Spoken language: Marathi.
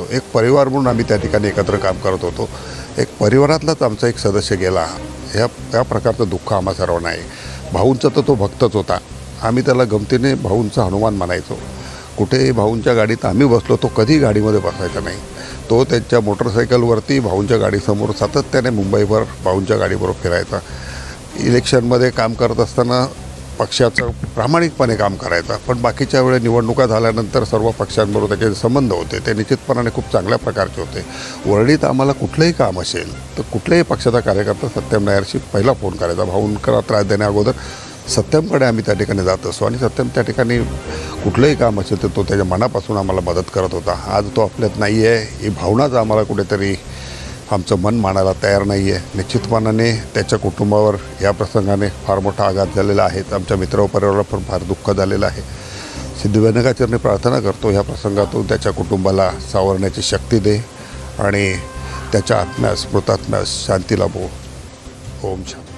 होतो एक परिवार म्हणून आम्ही त्या ठिकाणी एकत्र काम करत होतो. एक परिवारातलाच आमचा एक सदस्य गेला. ह्या या प्रकारचं दुःख आम्हा सर्वांना आहे. भाऊंचा तर तो भक्तच होता. आम्ही त्याला गमतीने भाऊंचा हनुमान म्हणायचो. कुठेही भाऊंच्या गाडीत आम्ही बसलो तो कधी गाडीमध्ये बसायचा नाही. तो त्यांच्या मोटरसायकलवरती भाऊंच्या गाडीसमोर सातत्याने मुंबईभर भाऊंच्या गाडीबरोबर फिरायचा. इलेक्शनमध्ये काम करत असताना पक्षाचं प्रामाणिकपणे काम करायचा. पण बाकीच्या वेळेस निवडणुका झाल्यानंतर सर्व पक्षांबरोबर त्याचे संबंध होते. ते निश्चितपणाने खूप चांगल्या प्रकारचे होते. वर्णीत आम्हाला कुठलंही काम असेल तर कुठल्याही पक्षाचा कार्यकर्ता सत्यम नायरशी पहिला फोन करायचा. भाऊंकरा त्रास देण्या अगोदर सत्यमकडे आम्ही त्या ठिकाणी जात असतो आणि सत्यम त्या ठिकाणी कुठलंही काम असेल तर तो त्याच्या मनापासून आम्हाला मदत करत होता. आज तो आपल्यात नाही आहे ही भावनाच आम्हाला कुठेतरी आमचं मन मानायला तयार नाही आहे निश्चितपणाने त्याच्या कुटुंबावर या प्रसंगाने फार मोठा आघात झालेला आहे. आमच्या मित्र परिवाराला पण फार दुःख झालेलं आहे. सिद्धिविनायकाचरणी प्रार्थना करतो. ह्या प्रसंगातून त्याच्या कुटुंबाला सावरण्याची शक्ती दे आणि त्याच्या आत्म्यास मृतात्म्यास शांती लाभो. ओम शांती.